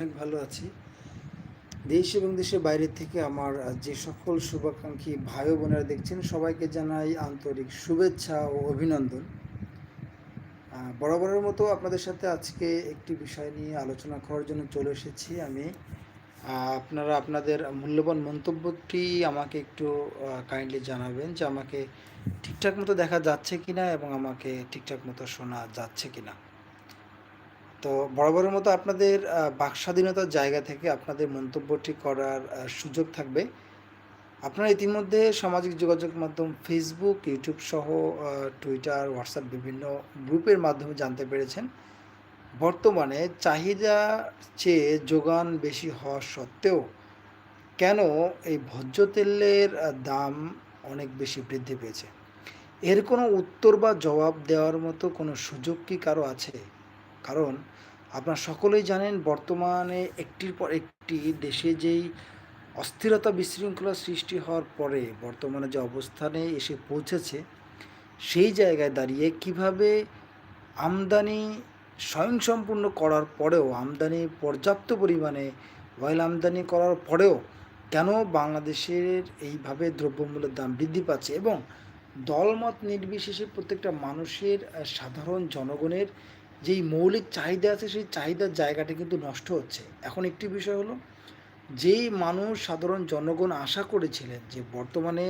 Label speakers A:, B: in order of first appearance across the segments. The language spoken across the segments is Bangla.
A: অনেক ভালো আছি। দেশ এবং দেশের বাইরে থেকে আমার যে সকল শুভাকাঙ্ক্ষী ভাই বোনেরা দেখছেন, সবাইকে জানাই আন্তরিক শুভেচ্ছা ও অভিনন্দন। বরাবরের মতো আপনাদের সাথে আজকে একটি বিষয় নিয়ে আলোচনা করার জন্য চলে এসেছি আমি। আপনারা আপনাদের মূল্যবান মন্তব্যটি আমাকে একটু কাইন্ডলি জানাবেন যে আমাকে ঠিকঠাক মতো দেখা যাচ্ছে কিনা এবং আমাকে ঠিকঠাক মতো শোনা যাচ্ছে কিনা। তো বরাবরের মতো আপনাদের বাক স্বাধীনতার জায়গা থেকে আপনাদের মন্তব্যটি করার সুযোগ থাকবে। আপনারা ইতিমধ্যে সামাজিক যোগাযোগ মাধ্যম ফেসবুক ইউটিউব সহ টুইটার হোয়াটসঅ্যাপ বিভিন্ন গ্রুপের মাধ্যমে জানতে পেরেছেন। বর্তমানে চাহিদা চেয়ে যোগান বেশি হওয়া সত্ত্বেও কেন এই ভোজ্য তেলের দাম অনেক বেশি বৃদ্ধি পেয়েছে? এর কোনো উত্তর বা জবাব দেওয়ার মতো কোনো সুযোগ কি কারও আছে? কারণ আপনারা সকলেই জানেন বর্তমানে একটির পর একটি দেশে যেই অস্থিরতা বিশৃঙ্খলা সৃষ্টি হওয়ার পরে বর্তমানে যে অবস্থানে এসে পৌঁছেছে, সেই জায়গায় দাঁড়িয়ে কীভাবে আমদানি স্বয়ংসম্পূর্ণ করার পরেও, আমদানি পর্যাপ্ত পরিমাণে অয়েল আমদানি করার পরেও কেন বাংলাদেশের এইভাবে দ্রব্যমূল্যের দাম বৃদ্ধি পাচ্ছে এবং দলমত নির্বিশেষে প্রত্যেকটা মানুষের সাধারণ জনগণের যেই মৌলিক চাহিদা আছে, সেই চাহিদার জায়গাটা কিন্তু নষ্ট হচ্ছে। এখন একটি বিষয় হলো, যেই মানুষ সাধারণ জনগণ আশা করেছিলেন যে বর্তমানে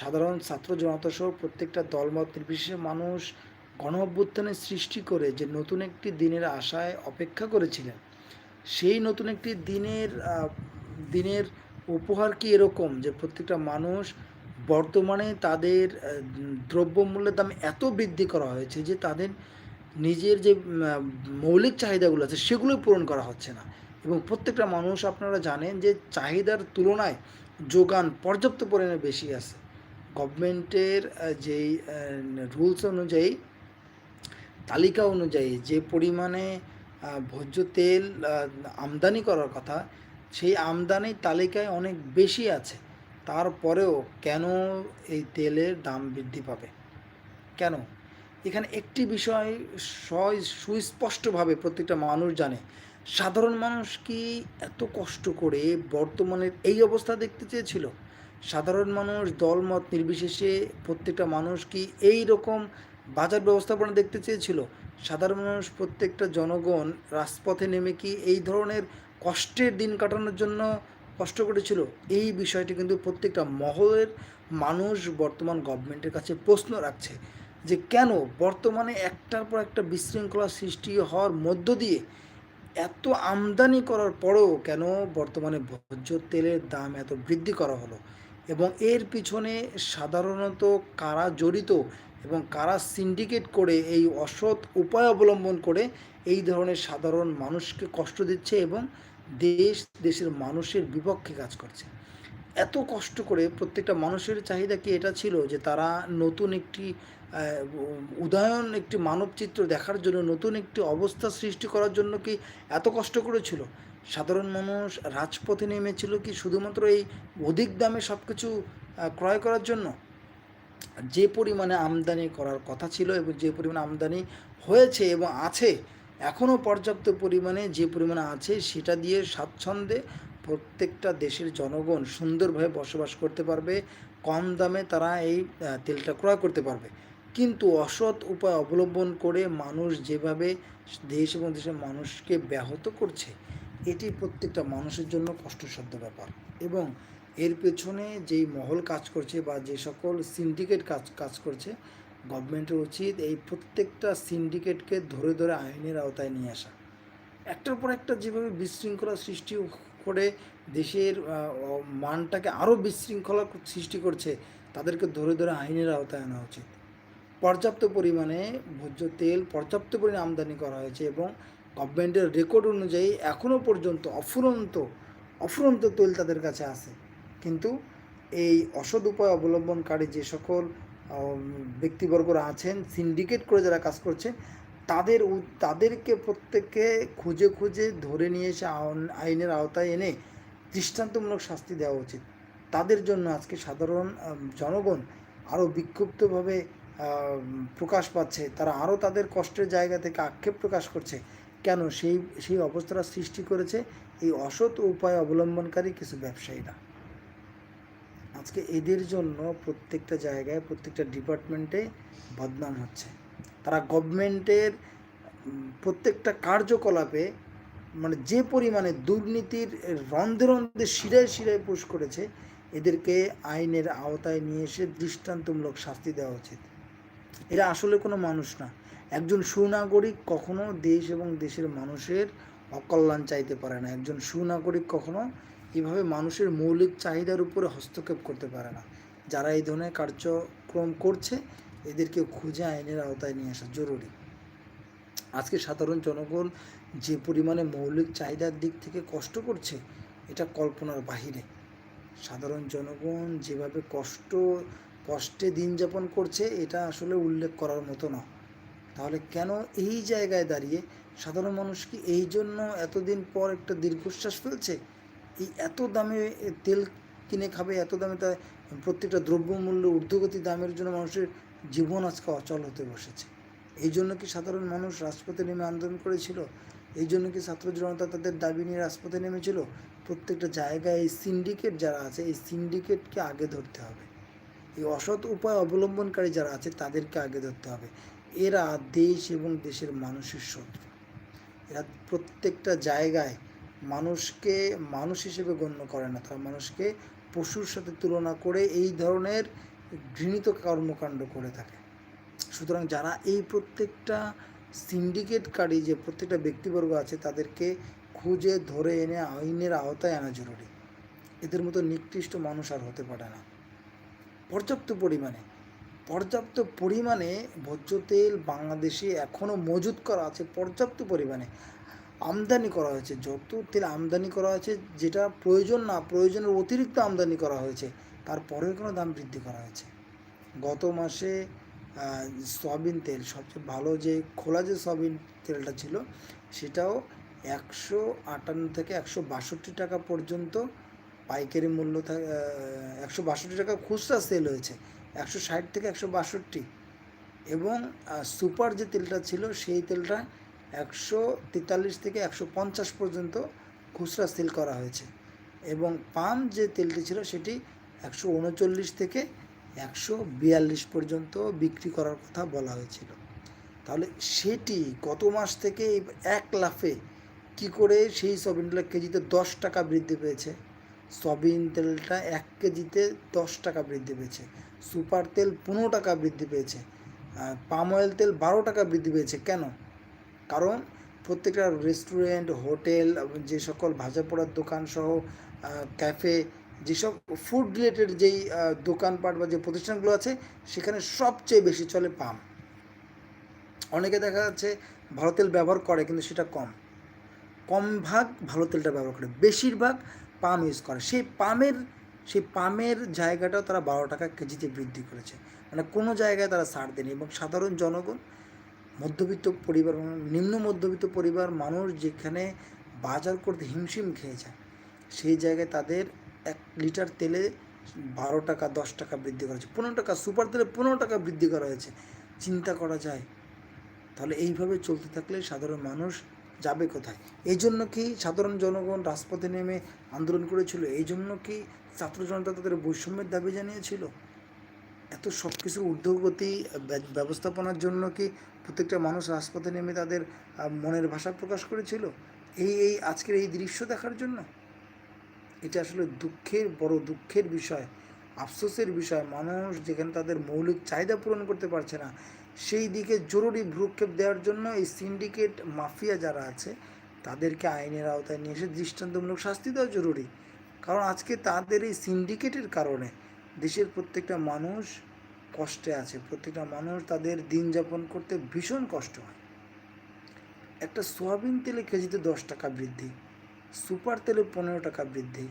A: সাধারণ ছাত্র জনতা সহ প্রত্যেকটা দলমত নির্বিশেষে মানুষ গণ অভ্যুত্থানের সৃষ্টি করে যে নতুন একটি দিনের আশায় অপেক্ষা করেছিলেন, সেই নতুন একটি দিনের দিনের উপহার কি এরকম যে প্রত্যেকটা মানুষ বর্তমানে তাদের দ্রব্যমূল্যের দাম এত বৃদ্ধি করা হয়েছে যে তাদের নিজের যে মৌলিক চাহিদাগুলো আছে সেগুলো পূরণ করা হচ্ছে না। এবং প্রত্যেকটা মানুষ আপনারা জানেন যে চাহিদার তুলনায় যোগান পর্যাপ্ত পরিমাণে বেশি আছে। গভর্নমেন্টের যেই রুলস অনুযায়ী, তালিকা অনুযায়ী যে পরিমাণে ভোজ্য তেল আমদানি করার কথা, সেই আমদানির তালিকায় অনেক বেশি আছে। তারপরেও কেন এই তেলের দাম বৃদ্ধি পাবে? কেন? এখানে একটি বিষয় সুস্পষ্টভাবে প্রত্যেকটা মানুষ জানে। সাধারণ মানুষ কি এত কষ্ট করে বর্তমানের এই অবস্থা দেখতে চেয়েছিল? সাধারণ মানুষ, দলমত নির্বিশেষে প্রত্যেকটা মানুষ কি এই রকম বাজার ব্যবস্থাপনা দেখতে চেয়েছিল? সাধারণ মানুষ, প্রত্যেকটা জনগণ রাজপথে নেমে কি এই ধরনের কষ্টের দিন কাটানোর জন্য কষ্ট করেছিল? এই বিষয়টি কিন্তু প্রত্যেকটা মহলের মানুষ বর্তমান গভর্নমেন্টের কাছে প্রশ্ন রাখছে। যে কেন বর্তমানে একটার পর একটা বিশৃঙ্খলা সৃষ্টি হওয়ার মধ্য দিয়ে এত আমদানি করার পরেও কেন বর্তমানে ভোজ্য তেলের দাম এত বৃদ্ধি করা হলো? এবং এর পিছনে সাধারণত কারা জড়িত এবং কারা সিন্ডিকেট করে এই অসৎ উপায় অবলম্বন করে এই ধরনের সাধারণ মানুষকে কষ্ট দিচ্ছে এবং দেশ দেশের মানুষের বিপক্ষে কাজ করছে? এত কষ্ট করে প্রত্যেকটা মানুষের চাহিদা কি এটা ছিল যে তারা নতুন একটি উদয়ন একটি মানবচিত্র দেখার জন্য, নতুন একটি অবস্থা সৃষ্টি করার জন্য কি এত কষ্ট করেছিল? সাধারণ মানুষ, রাজপথে নেমেছিল কি শুধুমাত্র এই অধিক দামে সব কিছু ক্রয় করার জন্য? যে পরিমাণে আমদানি করার কথা ছিল এবং যে পরিমাণে আমদানি হয়েছে এবং আছে এখনও পর্যাপ্ত পরিমাণে যে পরিমাণে আছে সেটা দিয়ে স্বাচ্ছন্দ্যে প্রত্যেকটা দেশের জনগণ সুন্দরভাবে বসবাস করতে পারবে, কম দামে তারা এই তেলটা ক্রয় করতে পারবে। কিন্তু অসৎ উপায় অবলম্বন করে মানুষ যেভাবে দেশ এবং দেশের মানুষকে ব্যাহত করছে, এটি প্রত্যেকটা মানুষের জন্য কষ্টসাধ্য ব্যাপার। এবং এর পেছনে যেই মহল কাজ করছে বা যে সকল সিন্ডিকেট কাজ কাজ করছে গভর্নমেন্টের উচিত এই প্রত্যেকটা সিন্ডিকেটকে ধরে ধরে আইনের আওতায় নিয়ে আসা। একটার পর একটা যেভাবে বিশৃঙ্খলা সৃষ্টি করে দেশের মানটাকে আরও বিশৃঙ্খলা সৃষ্টি করছে, তাদেরকে ধরে ধরে আইনের আওতায় আনা উচিত। পর্যাপ্ত পরিমাণে ভোজ্য তেল, পর্যাপ্ত পরিমাণে আমদানি করা হয়েছে এবং গভর্নমেন্টের রেকর্ড অনুযায়ী এখনও পর্যন্ত অফুরন্ত অফুরন্ত তেল তাদের কাছে আছে। কিন্তু এই অসৎ উপায় অবলম্বনকারী যে সকল ব্যক্তিবর্গরা আছেন সিন্ডিকেট করে যারা কাজ করছে, তাদের তাদেরকে প্রত্যেককে খুঁজে খুঁজে ধরে নিয়ে এসে আইন- আইনের আওতায় এনে দৃষ্টান্তমূলক শাস্তি দেওয়া উচিত। তাদের জন্য আজকে সাধারণ জনগণ আরও বিক্ষুব্ধভাবে প্রকাশ পাচ্ছে, তারা আরও তাদের কষ্টের জায়গা থেকে আক্ষেপ প্রকাশ করছে। কেন? সেই সেই অবস্থাটা সৃষ্টি করেছে এই অসৎ উপায় অবলম্বনকারী কিছু ব্যবসায়ীরা। আজকে এদের জন্য প্রত্যেকটা জায়গায়, প্রত্যেকটা ডিপার্টমেন্টে বদনাম হচ্ছে। তারা গভর্নমেন্টের প্রত্যেকটা কার্যকলাপে মানে যে পরিমাণে দুর্নীতির রন্ধে রন্ধে শিরায় শিরায় পুশ করেছে, এদেরকে আইনের আওতায় নিয়ে এসে দৃষ্টান্তমূলক শাস্তি দেওয়া উচিত। এরা আসলে কোনো মানুষ না। একজন সুনাগরিক কখনো দেশ এবং দেশের মানুষের অকল্যাণ চাইতে পারে না। একজন সুনাগরিক কখনো এভাবে মানুষের মৌলিক চাহিদার উপরে হস্তক্ষেপ করতে পারে না। যারা এই ধরনের কার্যক্রম করছে, এদেরকে খুঁজে আইনের আওতায় নিয়ে আসা জরুরি। আজকে সাধারণ জনগণ যে পরিমাণে মৌলিক চাহিদার দিক থেকে কষ্ট করছে, এটা কল্পনার বাহিরে। সাধারণ জনগণ যেভাবে কষ্ট কষ্টে দিন যাপন করছে, এটা আসলে উল্লেখ করার মতো না। তাহলে কেন এই জায়গায় দাঁড়িয়ে সাধারণ মানুষ কি এই জন্য এতদিন পর একটা দীর্ঘশ্বাস ফেলছে? এই এত দামে তেল কিনে খাবে, এত দামে তা প্রত্যেকটা দ্রব্যমূল্য ঊর্ধ্বগতি দামের জন্য মানুষের জীবন আজকে অচল হতে বসেছে। এই জন্য কি সাধারণ মানুষ রাজপথে নেমে আন্দোলন করেছিল? এই জন্য কি ছাত্র জনতা তাদের দাবি নিয়ে রাজপথে নেমেছিল? প্রত্যেকটা জায়গায় এই সিন্ডিকেট যারা আছে, এই সিন্ডিকেটকে আগে ধরতে হবে। এই অসৎ উপায় অবলম্বনকারী যারা আছে, তাদেরকে আগে ধরতে হবে। এরা দেশ এবং দেশের মানুষের শত্রু। এরা প্রত্যেকটা জায়গায় মানুষকে মানুষ হিসেবে গণ্য করে না তারা মানুষকে পশুর সাথে তুলনা করে এই ধরনের ঘৃণিত কর্মকাণ্ড করে থাকে। সুতরাং যারা এই প্রত্যেকটা সিন্ডিকেটকারী যে প্রত্যেকটা ব্যক্তিবর্গ আছে, তাদেরকে খুঁজে ধরে এনে আইনের আওতায় আনা জরুরি। এদের মতো নিকৃষ্ট মানুষ আর হতে পারে না। পর্যাপ্ত পরিমাণে। পর্যাপ্ত পরিমাণে ভোজ্য তেল বাংলাদেশে এখনও মজুত করা আছে, পর্যাপ্ত পরিমাণে। আমদানি করা হয়েছে, যত তেল আমদানি করা হয়েছে, যেটা প্রয়োজন না প্রয়োজনের অতিরিক্ত আমদানি করা হয়েছে তারপরেও কোনো দাম বৃদ্ধি করা হয়েছে। গত মাসে সয়াবিন তেল, সবচেয়ে ভালো যে খোলা যে সয়াবিন তেলটা ছিল, সেটাও একশো আটান্ন থেকে একশো বাষট্টি টাকা পর্যন্ত পাইকারি মূল্য একশো বাষট্টি টাকা খুচরা সেল হয়েছে। একশো ষাট থেকে একশো বাষট্টি। এবং সুপার যে তেলটা ছিল, সেই তেলটা একশো তেতাল্লিশ থেকে একশো পঞ্চাশ পর্যন্ত খুচরা সেল করা হয়েছে। এবং পাম যে তেলটি ছিল, সেটি একশো উনচল্লিশ থেকে একশো বিয়াল্লিশ পর্যন্ত বিক্রি করার কথা বলা হয়েছিল। তাহলে সেটি গত মাস থেকে এক লাফে কি করে সেই সয়াবিন তেলটা কেজিতে দশ টাকা বৃদ্ধি পেয়েছে? সয়াবিন তেলটা এক কেজিতে দশ টাকা বৃদ্ধি পেয়েছে। সুপার তেল পনেরো টাকা বৃদ্ধি পেয়েছে। পাম অয়েল তেল বারো টাকা বৃদ্ধি পেয়েছে। কেন? কারণ প্রত্যেকটা রেস্টুরেন্ট, হোটেল, যে সকল ভাজা পোড়ার দোকান সহ ক্যাফে যেসব ফুড রিলেটেড যেই দোকানপাট বা যে প্রতিষ্ঠানগুলো আছে, সেখানে সবচেয়ে বেশি চলে পাম। অনেকে দেখা যাচ্ছে ভালো তেল ব্যবহার করে, কিন্তু সেটা কম। কম ভাগ ভালো তেলটা ব্যবহার করে। বেশিরভাগ পাম ইউজ করে। সেই পামের সেই পামের জায়গাটাও তারা বারো টাকা কেজিতে বৃদ্ধি করেছে। মানে কোনো জায়গায় তারা ছাড় দেয়নি এবং সাধারণ জনগণ, মধ্যবিত্ত পরিবার নিম্ন মধ্যবিত্ত পরিবার মানুষ যেখানে বাজার করতে হিমশিম খেয়ে যায়, সেই জায়গায় তাদের এক লিটার তেলে বারো টাকা, দশ টাকা বৃদ্ধি করা হয়েছে। পনেরো টাকা, সুপার তেলে পনেরো টাকা বৃদ্ধি করা হয়েছে। চিন্তা করা যায়, তাহলে এইভাবে চলতে থাকলে সাধারণ মানুষ যাবে কোথায়? এই জন্য কি সাধারণ জনগণ রাজপথে নেমে আন্দোলন করেছিল? এই জন্য কি ছাত্র জনতা তাদের বৈষম্যের দাবি জানিয়েছিল? এত সব কিছুর ঊর্ধ্বগতি ব্যবস্থাপনার জন্য কি প্রত্যেকটা মানুষ রাজপথে নেমে তাদের মনের ভাষা প্রকাশ করেছিল? এই এই আজকের এই দৃশ্য দেখার জন্য? এটা আসলে দুঃখের, বড় দুঃখের বিষয়, আফসোসের বিষয়। মানুষ যেখানে তাদের মৌলিক চাহিদা পূরণ করতে পারছে না সেই দিকে জরুরি ভ্রুক্ষেপ দেওয়ার জন্য এই সিন্ডিকেট মাফিয়া যারা আছে, তাদেরকে আইনের আওতায় নিয়ে এসে দৃষ্টান্তমূলক শাস্তি দেওয়া জরুরি। কারণ আজকে তাদের এই সিন্ডিকেটের কারণে দেশের প্রত্যেকটা মানুষ কষ্টে আছে, প্রত্যেকটা মানুষ তাদের দিন যাপন করতে ভীষণ কষ্ট হয়। একটা সোয়াবিন তেলে কেজিতে দশ টাকা বৃদ্ধি, সুপার তেলে পনেরো টাকা বৃদ্ধি,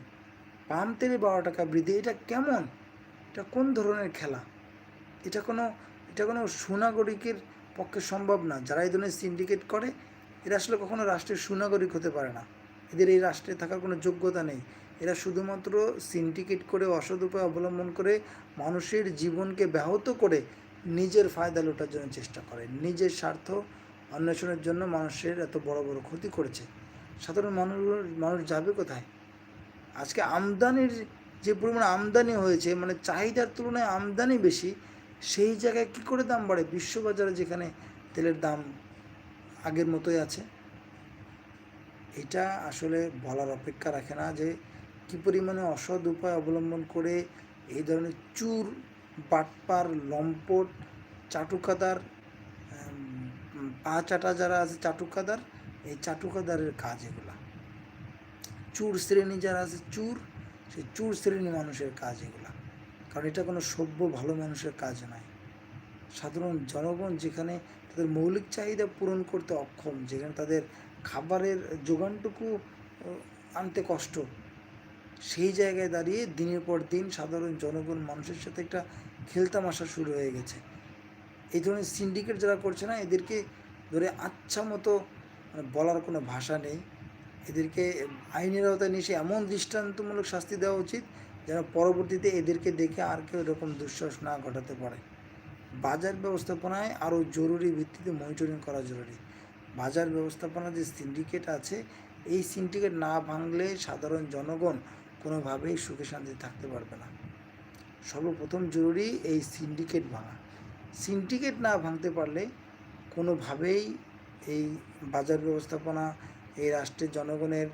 A: পাম তেলে বারো টাকা বৃদ্ধি, এটা কেমন? এটা কোন ধরনের খেলা? এটা কোনো এটা কোনো সুনাগরিকের পক্ষে সম্ভব না। যারা এই ধরনের সিন্ডিকেট করে, এরা আসলে কখনো রাষ্ট্রের সুনাগরিক হতে পারে না। এদের এই রাষ্ট্রে থাকার কোনো যোগ্যতা নেই। এরা শুধুমাত্র সিন্ডিকেট করে, অসৎ উপায় অবলম্বন করে, মানুষের জীবনকে ব্যাহত করে নিজের ফায়দা লোটার জন্য চেষ্টা করে। নিজের স্বার্থ অন্বেষণের জন্য মানুষের এত বড় বড় ক্ষতি করেছে। সাধারণ মানুষ মানুষ যাবে কোথায়? আজকে আমদানির যে পরিমাণ আমদানি হয়েছে মানে চাহিদার তুলনায় আমদানি বেশি সেই জায়গায় কী করে দাম বাড়ে? বিশ্ববাজারে যেখানে তেলের দাম আগের মতোই আছে, এটা আসলে বলার অপেক্ষা রাখে না যে কী পরিমাণে অসৎ উপায় অবলম্বন করে এই ধরনের চুর, বাটপার, লম্পট, চাটুকাদার পা চাটা যারা আছে চাটুকাদার, এই চাটুকাদারের কাজ এগুলা। চুর শ্রেণি যারা আছে চুর, সেই চুর শ্রেণি মানুষের কাজ এগুলা। কারণ এটা কোনো সভ্য, ভালো মানুষের কাজ নয়। সাধারণ জনগণ যেখানে তাদের মৌলিক চাহিদা পূরণ করতে অক্ষম, যেখানে তাদের খাবারের যোগানটুকু আনতে কষ্ট, সেই জায়গায় দাঁড়িয়ে দিনের পর দিন সাধারণ জনগণ মানুষের সাথে একটা খেলতামাশা শুরু হয়ে গেছে। এই ধরনের সিন্ডিকেট যারা করছে না, এদেরকে ধরে আচ্ছা মতো মানে বলার কোনো ভাষা নেই। এদেরকে আইনের আওতায় নিয়ে এমন দৃষ্টান্তমূলক শাস্তি দেওয়া উচিত যেন পরবর্তীতে এদেরকে দেখে আর কেউ এরকম দুঃসাহস না ঘটাতে পারে। বাজার ব্যবস্থাপনায় আরও জরুরি ভিত্তিতে মনিটরিং করা জরুরি। বাজার ব্যবস্থাপনা যে সিন্ডিকেট আছে, এই সিন্ডিকেট না ভাঙলে সাধারণ জনগণ কোনোভাবেই সুখে শান্তিতে থাকতে পারবে না। সর্বপ্রথম জরুরি এই সিন্ডিকেট ভাঙা। সিন্ডিকেট না ভাঙতে পারলে কোনোভাবেই এই বাজার ব্যবস্থাপনা, এই রাষ্ট্রের জনগণের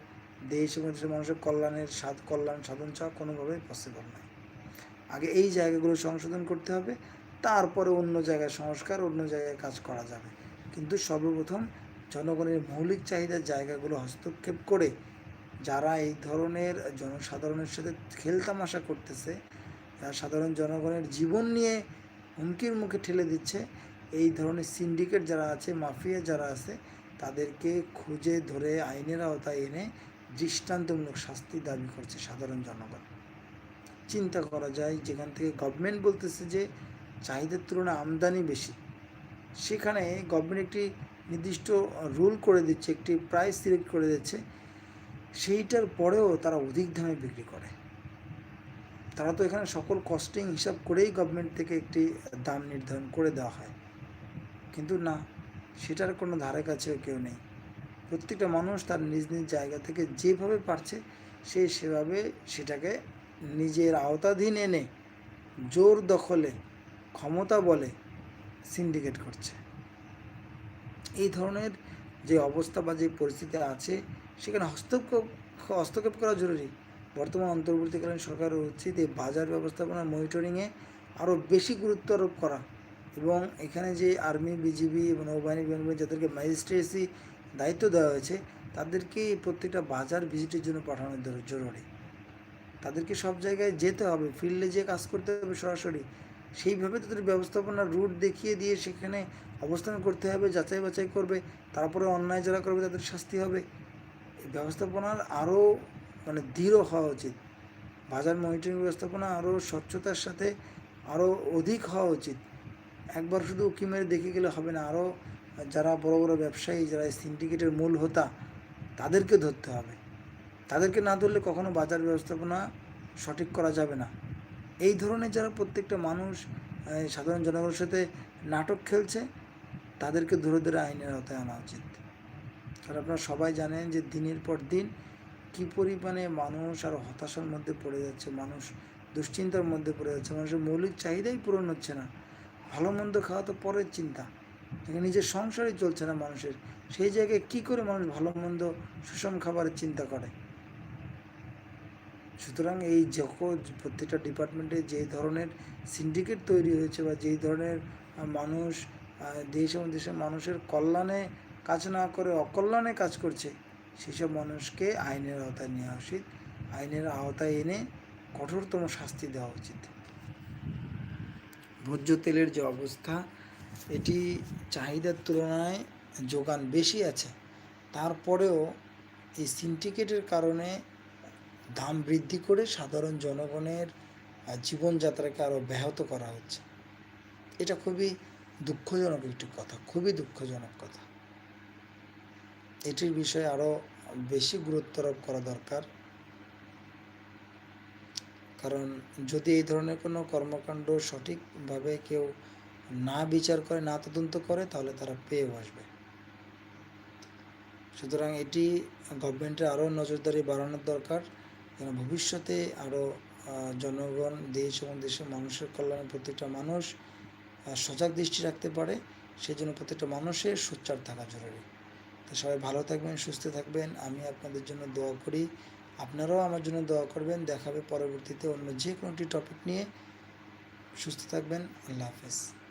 A: দেশ এবং দেশের মানুষের কল্যাণের সাধ, কল্যাণ সাধন চাওয়া কোনোভাবেই পসিবল নয় আগে এই জায়গাগুলো সংশোধন করতে হবে, তারপরে অন্য জায়গায় সংস্কার, অন্য জায়গায় কাজ করা যাবে। কিন্তু সর্বপ্রথম জনগণের মৌলিক চাহিদার জায়গাগুলো হস্তক্ষেপ করে যারা এই ধরনের জনসাধারণের সাথে খেলতামাশা করতেছে, যারা সাধারণ জনগণের জীবন নিয়ে হুমকির মুখে ঠেলে দিচ্ছে, এই ধরনের সিন্ডিকেট যারা আছে মাফিয়া যারা আছে, তাদেরকে খুঁজে ধরে আইনের আওতায় এনে দৃষ্টান্তমূলক শাস্তি দাবি করছে সাধারণ জনগণ। চিন্তা করা যায়, যেখান থেকে গভর্নমেন্ট বলতেছে যে চাহিদার তুলনায় আমদানি বেশি। সেখানে গভর্নমেন্ট একটি নির্দিষ্ট রুল করে দিচ্ছে, একটি প্রাইস সিলেক্ট করে দিচ্ছে। সেইটার পরেও তারা অধিক দামে বিক্রি করে। তারা তো এখানে সকল কস্টিং হিসাব করেই গভর্নমেন্ট থেকে একটি দাম নির্ধারণ করে দেওয়া হয়। কিন্তু না, সেটার কোনো ধারে কাছেও কেউ নেই। প্রত্যেকটা মানুষ তার নিজ নিজ জায়গা থেকে যেভাবে পারছে, সে সেভাবে সেটাকে নিজের আওতাধীন এনে জোর দখলে ক্ষমতা বলে সিন্ডিকেট করছে। এই ধরনের যে অবস্থা বা যে পরিস্থিতি আছে, সেখানে হস্তক্ষেপ হস্তক্ষেপ করা জরুরি। বর্তমান অন্তর্বর্তীকালীন সরকারের উচিত এই বাজার ব্যবস্থাপনা মনিটরিংয়ে আরও বেশি গুরুত্ব আরোপ করা এবং এখানে যে আর্মি, বিজিবি এবং নৌবাহিনী বিমান যাদেরকে ম্যাজিস্ট্রেসি দায়িত্ব দেওয়া হয়েছে, তাদেরকে প্রত্যেকটা বাজার ভিজিটের জন্য পাঠানো জরুরি। তাদেরকে সব জায়গায় যেতে হবে ফিল্ডে যে কাজ করতে হবে সরাসরি, সেইভাবে তাদের ব্যবস্থাপনার রুট দেখিয়ে দিয়ে সেখানে অবস্থান করতে হবে, যাচাই বাছাই করবে, তারপরে অন্যায় যারা করবে তাদের শাস্তি হবে। এই ব্যবস্থাপনার আরও মানে দৃঢ় হওয়া উচিত। বাজার মনিটরিং ব্যবস্থাপনা আরও স্বচ্ছতার সাথে আরও অধিক হওয়া উচিত। একবার শুধু উকি মেরে দেখে গেলে হবে না, আরও যারা বড় বড় ব্যবসায়ী, যারা সিন্ডিকেটের মূল হোতা, তাদেরকে ধরতে হবে। তাদেরকে না ধরলে কখনো বাজার ব্যবস্থাপনা সঠিক করা যাবে না। এই ধরনের যারা প্রত্যেকটা মানুষ সাধারণ জনগণের সাথে নাটক খেলছে, তাদেরকে ধরে ধরে আইনের আওতায় আনা উচিত। কারণ আপনারা সবাই জানেন যে দিনের পর দিন কী পরিমাণে মানুষ আর হতাশার মধ্যে পড়ে যাচ্ছে, মানুষ দুশ্চিন্তার মধ্যে পড়ে যাচ্ছে, মানুষের মৌলিক চাহিদাই পূরণ হচ্ছে না। ভালো মন্দ খাওয়া তো পরের চিন্তা। নিজের সংসারই চলছে না মানুষের, সেই জায়গায় কি করে মানুষ ভালো মন্দ সুষম খাবারের চিন্তা করে? সুতরাং এই যখন প্রত্যেকটা ডিপার্টমেন্টে যে ধরনের সিন্ডিকেট তৈরি হয়েছে বা যেই ধরনের মানুষ দেশ এবং দেশের মানুষের কল্যাণে কাজ না করে অকল্যাণে কাজ করছে, সেসব মানুষকে আইনের আওতায় নেওয়া উচিত। আইনের আওতায় এনে কঠোরতম শাস্তি দেওয়া উচিত। ভোজ্য তেলের যে অবস্থা এটি চাহিদার তুলনায় যোগান বেশি আছে। তারপরেও এই সিন্ডিকেটের কারণে দাম বৃদ্ধি করে সাধারণ জনগণের জীবনযাত্রাকে আরও ব্যাহত করা হচ্ছে। এটা খুবই দুঃখজনক একটি কথা, খুবই দুঃখজনক কথা। এটির বিষয়ে আরও বেশি গুরুত্ব আরোপ করা দরকার। কারণ যদি এই ধরনের কোনো কর্মকাণ্ড সঠিকভাবে কেউ না বিচার করে, না তদন্ত করে, তাহলে তারা পেয়ে বসবে সুতরাং এটি গভর্নমেন্টের আরও নজরদারি বাড়ানোর দরকার। যেন ভবিষ্যতে আরও জনগণ, দেশ এবং দেশের মানুষের কল্যাণে প্রত্যেকটা মানুষ সজাগ দৃষ্টি রাখতে পারে সেই জন্য প্রত্যেকটা মানুষের সোচ্চার থাকা জরুরি। তো সবাই ভালো থাকবেন, সুস্থ থাকবেন। আমি আপনাদের জন্য দোয়া করি। আপনারাও আমার জন্য দোয়া করবেন। দেখাবে পরবর্তীতে অন্য যে কোনোটি টপিক নিয়ে। সুস্থ থাকবেন। আল্লাহ হাফেজ।